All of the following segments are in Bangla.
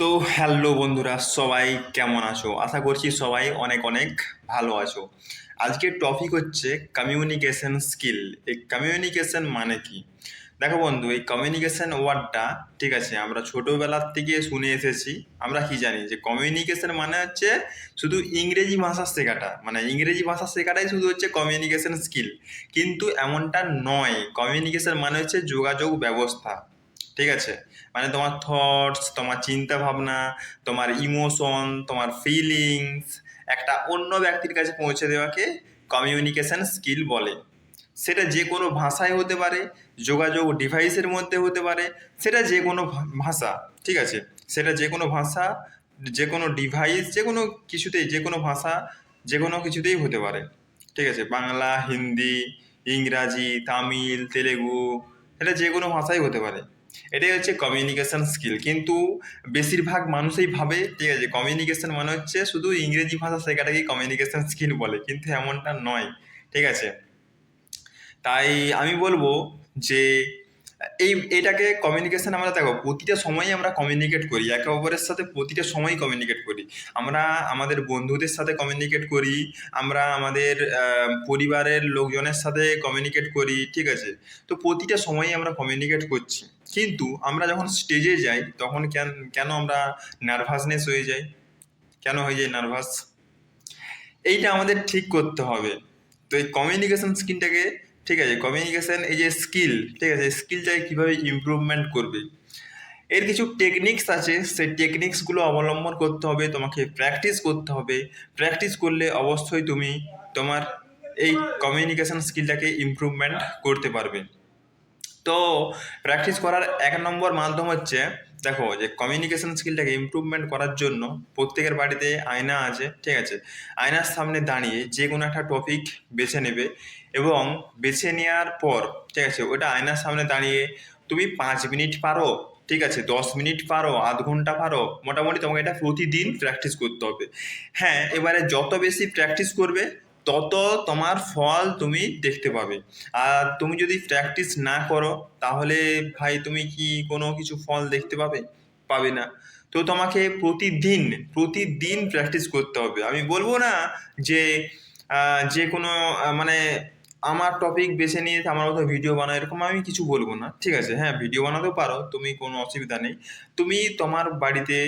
তো হ্যালো বন্ধুরা, সবাই কেমন আছো? আশা করছি সবাই অনেক অনেক ভালো আছো। আজকের টপিক হচ্ছে কমিউনিকেশন স্কিল এই কমিউনিকেশন মানে কি? দেখো বন্ধু, এই কমিউনিকেশন ওয়ার্ডটা ঠিক আছে, আমরা ছোটোবেলার থেকে শুনে এসেছি। আমরা কি জানি যে কমিউনিকেশন মানে হচ্ছে শুধু ইংরেজি ভাষা শেখাটা। মানে ইংরেজি ভাষা শেখাটাই শুধু হচ্ছে কমিউনিকেশন স্কিল কিন্তু এমনটা নয়। কমিউনিকেশন মানে হচ্ছে যোগাযোগ ব্যবস্থা। ঠিক আছে? মানে তোমার থটস তোমার চিন্তা ভাবনা তোমার ইমোশন তোমার ফিলিংস একটা অন্য ব্যক্তির কাছে পৌঁছে দেওয়াকে কমিউনিকেশন স্কিল বলে। সেটা যে কোনো ভাষায় হতে পারে, যোগাযোগ ডিভাইসের মধ্যে হতে পারে, সেটা যে কোনো ভাষা, ঠিক আছে? সেটা যে কোনো ভাষা যে কোনো ডিভাইস যে কোনো কিছুতেই যে কোনো ভাষা যে কোনো কিছুতেই হতে পারে। ঠিক আছে? বাংলা, হিন্দি, ইংরাজি, তামিল, তেলেগু এটা যে কোনো ভাষাই হতে পারে। এটাই হচ্ছে কমিউনিকেশান স্কিল কিন্তু বেশিরভাগ মানুষই ভাবে, ঠিক আছে কমিউনিকেশান মানে হচ্ছে শুধু ইংরেজি ভাষা শেখাটাকেই কমিউনিকেশান স্কিল বলে, কিন্তু এমনটা নয়, ঠিক আছে? তাই আমি বলব যে এই, এটাকে কমিউনিকেশন আমরা দেখো, প্রতিটা সময়ই আমরা কমিউনিকেট করি, একে অপরের সাথে প্রতিটা সময়ই কমিউনিকেট করি। আমরা আমাদের বন্ধুদের সাথে কমিউনিকেট করি, আমরা আমাদের পরিবারের লোকজনের সাথে কমিউনিকেট করি, ঠিক আছে? তো প্রতিটা সময়ই আমরা কমিউনিকেট করছি। কিন্তু আমরা যখন স্টেজে যাই, তখন কেন কেন আমরা নার্ভাসনেস হয়ে যাই? কেন হয়ে যাই নার্ভাস এইটা আমাদের ঠিক করতে হবে। তো এই কমিউনিকেশন স্কিলটাকে ঠিক আছে কমিউনিকেশান এই যে স্কিল ঠিক আছে স্কিলটাকে কীভাবে ইমপ্রুভমেন্ট করবে? এর কিছু টেকনিক্স আছে, সেই টেকনিক্সগুলো অবলম্বন করতে হবে, তোমাকে প্র্যাকটিস করতে হবে। প্র্যাকটিস করলে অবশ্যই তুমি তোমার এই কমিউনিকেশান স্কিলটাকে ইমপ্রুভমেন্ট করতে পারবে। তো প্র্যাকটিস করার এক নম্বর মাধ্যম হচ্ছে দেখো যে কমিউনিকেশন স্কিলটাকে ইমপ্রুভমেন্ট করার জন্য প্রত্যেকের বাড়িতে আয়না আছে, ঠিক আছে? আয়নার সামনে দাঁড়িয়ে যে কোনো একটা টপিক বেছে নেবে এবং বেছে নেওয়ার পর, ঠিক আছে, ওটা আয়নার সামনে দাঁড়িয়ে তুমি পাঁচ মিনিট পারো, ঠিক আছে, দশ মিনিট পারো, আধ ঘণ্টা পারো, মোটামুটি তোমাকে এটা প্রতিদিন প্র্যাকটিস করতে হবে। হ্যাঁ এবারে যত বেশি প্র্যাকটিস করবে তত তোমার ফল তুমি দেখতে পাবে। আর তুমি যদি প্র্যাকটিস না করো, তাহলে ভাই তুমি কি কোনো কিছু ফল দেখতে পাবে? পাবে না। তো তোমাকে প্রতিদিন প্রতিদিন প্র্যাকটিস করতে হবে। আমি বলব না যে যে কোনো মানে আমার টপিক বেছে নিয়ে আমার মতো ভিডিও বানাও, এরকম আমি কিছু বলব না। ঠিক আছে? হ্যাঁ ভিডিও বানাতেও পারো, তুমি কোনো অসুবিধা নেই। তুমি তোমার বাড়িতে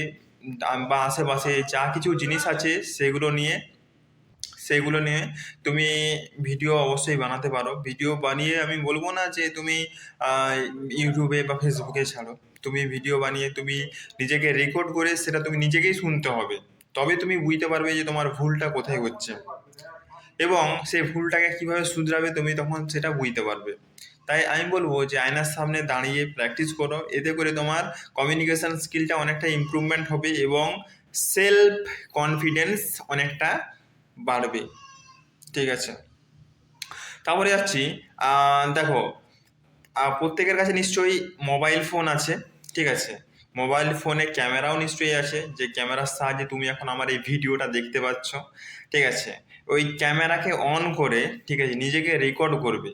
বা আশেপাশে যা কিছু জিনিস আছে, সেগুলো নিয়ে সেগুলো নিয়ে তুমি ভিডিও অবশ্যই বানাতে পারো। ভিডিও বানিয়ে আমি বলব না যে তুমি ইউটিউবে বা ফেসবুকে ছাড়ো। তুমি ভিডিও বানিয়ে তুমি নিজেকে রেকর্ড করে সেটা তুমি নিজেকেই শুনতে হবে। তবে তুমি বুঝতে পারবে যে তোমার ভুলটা কোথায় হচ্ছে। এবং সেই ভুলটাকে কীভাবে শুধরাবে তুমি তখন সেটা বুঝতে পারবে। তাই আমি বলব যে আয়নার সামনে দাঁড়িয়ে প্র্যাকটিস করো। এতে করে তোমার কমিউনিকেশন স্কিলটা অনেকটা ইমপ্রুভমেন্ট হবে এবং সেলফ কনফিডেন্স অনেকটা বাড়বে। ঠিক আছে? তারপরে যাচ্ছি দেখো প্রত্যেকের কাছে নিশ্চয়ই মোবাইল ফোন আছে, ঠিক আছে? মোবাইল ফোনে ক্যামেরাও নিশ্চয়ই আছে যে ক্যামেরার সাহায্যে তুমি এখন আমার এই ভিডিওটা দেখতে পাচ্ছ, ঠিক আছে? ওই ক্যামেরাকে অন করে, ঠিক আছে, নিজেকে রেকর্ড করবে।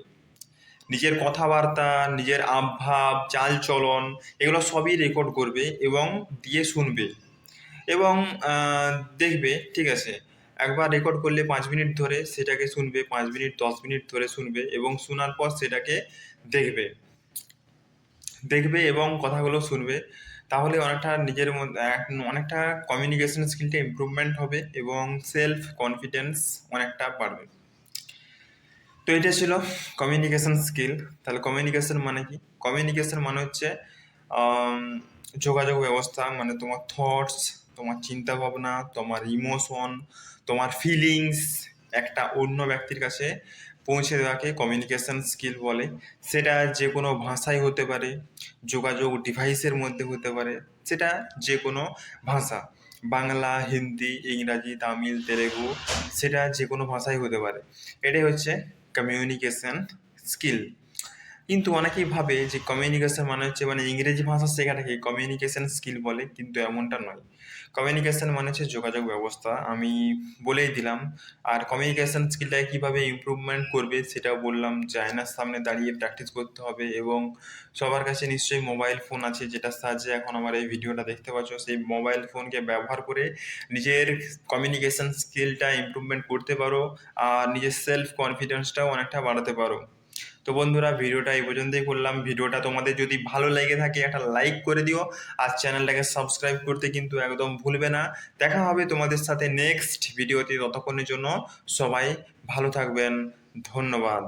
নিজের কথাবার্তা, নিজের আবভাব চালচলন, এগুলো সবই রেকর্ড করবে এবং দিয়ে শুনবে। এবং দেখবে, ঠিক আছে? একবার রেকর্ড করলে পাঁচ মিনিট ধরে সেটাকে শুনবে, পাঁচ মিনিট, দশ মিনিট ধরে শুনবে এবং শোনার পর সেটাকে দেখবে। দেখবে এবং কথাগুলো শুনবে। তাহলে অনেকটা নিজের মধ্যে অনেকটা কমিউনিকেশন স্কিলটা ইমপ্রুভমেন্ট হবে এবং সেলফ কনফিডেন্স অনেকটা বাড়বে। তো এটা ছিল কমিউনিকেশন স্কিল তাহলে কমিউনিকেশন মানে কি? কমিউনিকেশন মানে হচ্ছে যোগাযোগ ব্যবস্থা মানে তোমার থটস তোমার চিন্তা ভাবনা তোমার ইমোশন তোমার ফিলিংস একটা অন্য ব্যক্তির কাছে পৌঁছে দেওয়াকে কমিউনিকেশন স্কিল বলে। সেটা যে কোনো ভাষায় হতে পারে, যোগাযোগ ডিভাইসের মধ্যে হতে পারে, সেটা যে কোনো ভাষা। বাংলা, হিন্দি, ইংরাজি, তামিল, তেলেগু, সেটা যে কোনো ভাষায় হতে পারে। এটাই হচ্ছে কমিউনিকেশন স্কিল কিন্তু অনেকেই ভাবে যে কমিউনিকেশন মানে হচ্ছে মানে ইংরেজি ভাষা শেখাটাকে কমিউনিকেশন স্কিল বলে, কিন্তু এমনটা নয়। কমিউনিকেশন মানে হচ্ছে যোগাযোগ ব্যবস্থা। আমি বলেই দিলাম, আর কমিউনিকেশন স্কিলটাকে কীভাবে ইমপ্রুভমেন্ট করবে সেটাও বললাম যে আয়নার সামনে দাঁড়িয়ে প্র্যাকটিস করতে হবে এবং সবার কাছে নিশ্চয়ই মোবাইল ফোন আছে, যেটার সাহায্যে এখন আমার এই ভিডিওটা দেখতে পাচ্ছ। সেই মোবাইল ফোনকে ব্যবহার করে নিজের কমিউনিকেশন স্কিলটা ইমপ্রুভমেন্ট করতে পারো, আর নিজের সেলফ কনফিডেন্সটাও অনেকটা বাড়াতে পারো। তো বন্ধুরা ভিডিওটা এই পর্যন্তই করলাম। ভিডিওটা তোমাদের যদি ভালো লেগে থাকে একটা লাইক করে দিও। আর চ্যানেলটাকে সাবস্ক্রাইব করতে কিন্তু একদম ভুলবে না। দেখা হবে তোমাদের সাথে নেক্সট ভিডিওতে ততক্ষণের জন্য সবাই ভালো থাকবেন। ধন্যবাদ।